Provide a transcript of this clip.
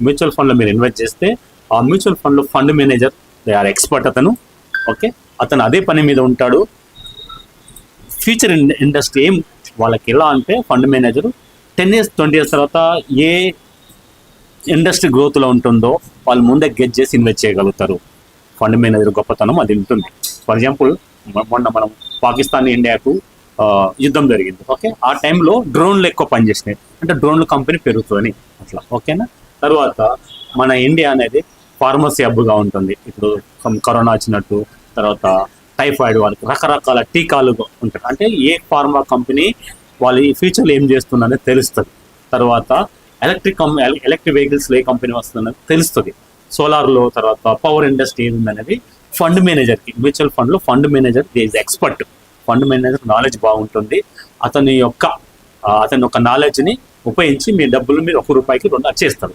Mutual ఫండ్లో మీరు invest చేస్తే ఆ మ్యూచువల్ ఫండ్లో fund manager they are expert అతను ఓకే? అతను అదే పని మీద ఉంటాడు. ఫ్యూచర్ ఇండస్ట్రీ ఏం వాళ్ళకి ఎలా అంటే fund manager ten years twenty years తర్వాత ఏ ఇండస్ట్రీ గ్రోత్లో ఉంటుందో వాళ్ళు ముందే గెట్ చేసి ఇన్వెస్ట్ చేయగలుగుతారు. ఫండ్ మేనేజర్ గొప్పతనం అది ఉంటుంది. ఫర్ ఎగ్జాంపుల్ మొన్న మనం పాకిస్తాన్ ఇండియాకు యుద్ధం జరిగింది ఓకే? ఆ టైంలో డ్రోన్లు ఎక్కువ పనిచేసినాయి. అంటే డ్రోన్లు కంపెనీ పెరుగుతుంది అట్లా ఓకేనా? తర్వాత మన ఇండియా అనేది ఫార్మసీ హబ్గా ఉంటుంది. ఇప్పుడు కరోనా వచ్చినట్టు తర్వాత టైఫాయిడ్ వాళ్ళకి రకరకాల టీకాలు ఉంటాయి. అంటే ఏ ఫార్మా కంపెనీ వాళ్ళు ఈ ఫ్యూచర్లో ఏం చేస్తుందనేది తెలుస్తుంది. తర్వాత ఎలక్ట్రిక్ కం ఎలక్ట్రిక్ వెహికల్స్లో ఏ కంపెనీ వస్తుందనేది తెలుస్తుంది. సోలార్లో తర్వాత పవర్ ఇండస్ట్రీ ఏముందనేది ఫండ్ మేనేజర్కి మ్యూచువల్ ఫండ్లో fund manager is expert. Fund manager knowledge బాగుంటుంది. అతని యొక్క అతని యొక్క నాలెడ్జ్ని ఉపయోగించి మీ డబ్బులు మీరు ఒక రూపాయికి రెండు చేస్తారు.